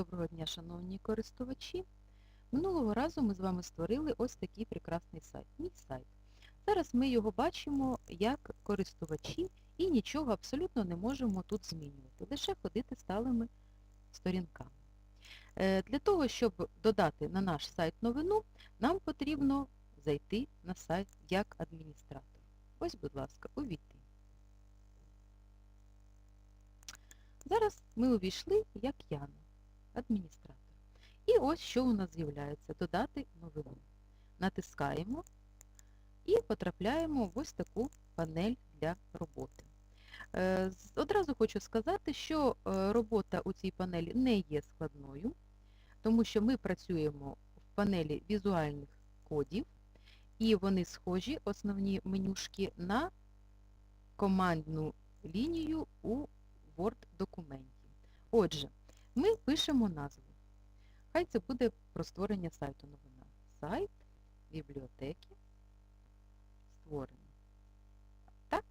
Доброго дня, шановні користувачі. Минулого разу ми з вами створили ось такий прекрасний сайт, мій сайт. Зараз ми його бачимо як користувачі і нічого абсолютно не можемо тут змінювати, лише ходити сталими сторінками. Е, Для того, щоб додати на наш сайт новину, нам потрібно зайти на сайт як адміністратор. Ось, будь ласка, увійти. Зараз ми увійшли як Яна, адміністратор. І ось що у нас з'являється додати новину. Натискаємо і потрапляємо в ось таку панель для роботи. Е, Одразу хочу сказати, що е, робота у цій панелі не є складною, тому що ми працюємо в панелі візуальних кодів, і вони схожі, основні менюшки, на командну лінію у Word-документі. Отже, ми пишемо назву. Хай це буде про створення сайту новина. Сайт бібліотеки створено. Так?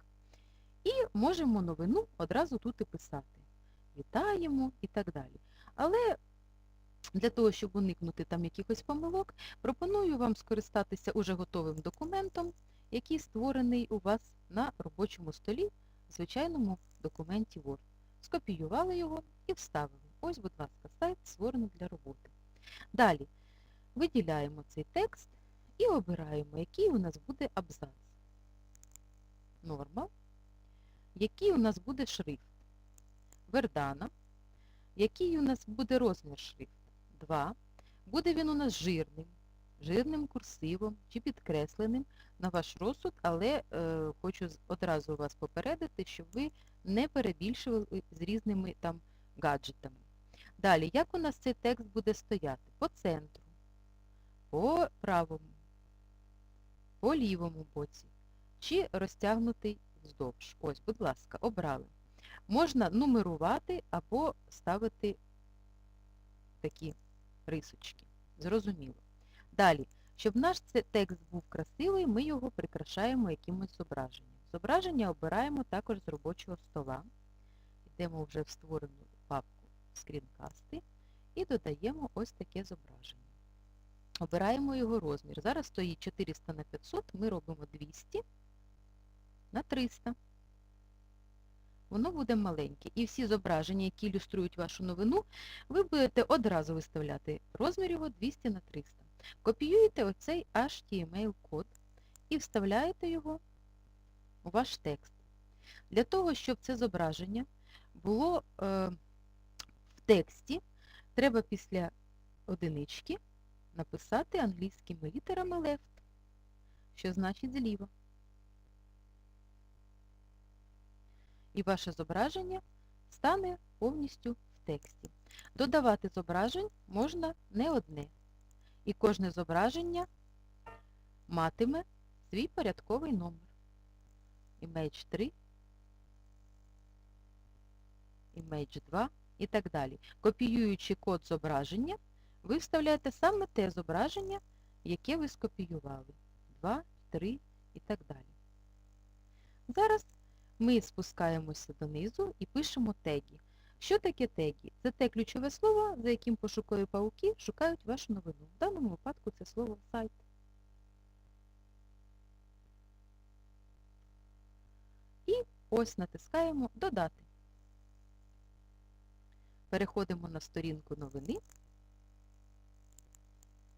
І можемо новину одразу тут і писати. Вітаємо і так далі. Але для того, щоб уникнути там якихось помилок, пропоную вам скористатися уже готовим документом, який створений у вас на робочому столі в звичайному документі Word. Скопіювали його і вставили. Ось, будь ласка, сайт створений для роботи. Далі виділяємо цей текст і обираємо, який у нас буде абзац. Норма. Який у нас буде шрифт. Вердана. Який у нас буде розмір шрифту. 2. Буде він у нас жирним, жирним курсивом чи підкресленим на ваш розсуд, але е, хочу одразу вас попередити, щоб ви не перебільшували з різними там гаджетами. Далі, як у нас цей текст буде стояти? По центру, по правому, по лівому боці чи розтягнутий вздовж. Ось, будь ласка, обрали. Можна нумерувати або ставити такі рисочки. Зрозуміло. Далі, щоб наш текст був красивий, ми його прикрашаємо якимось зображенням. Зображення обираємо також з робочого стола. Йдемо вже в створену скрінкасти і додаємо ось таке зображення. Обираємо його розмір. Зараз стоїть 400 на 500, ми робимо 200 на 300. Воно буде маленьке. І всі зображення, які ілюструють вашу новину, ви будете одразу виставляти розмір його 200 на 300. Копіюєте оцей HTML-код і вставляєте його у ваш текст. Для того, щоб це зображення було е, тексті, треба після одинички написати англійськими літерами left, що значить зліва. І ваше зображення стане повністю в тексті. Додавати зображень можна не одне. І кожне зображення матиме свій порядковий номер. Image 3, Image 2 і так далі. Копіюючи код зображення, ви вставляєте саме те зображення, яке ви скопіювали. 2, 3 і так далі. Зараз ми спускаємося донизу і пишемо теги. Що таке теги? Це те ключове слово, за яким пошукові пауки шукають вашу новину. В даному випадку це слово сайт. І ось натискаємо Додати. Переходимо на сторінку новини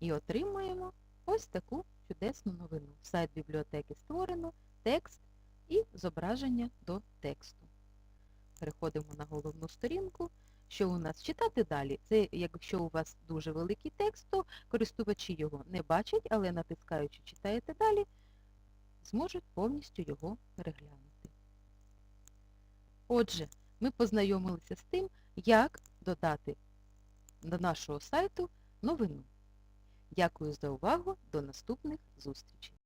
і отримуємо ось таку чудесну новину. Сайт бібліотеки створено, текст і зображення до тексту. Переходимо на головну сторінку. Що у нас читати далі? Це якщо у вас дуже великий текст, то користувачі його не бачать, але натискаючи читаєте далі, зможуть повністю його переглянути. Отже, ми познайомилися з тим, як додати до нашого сайту новину. Дякую за увагу, до наступних зустрічей!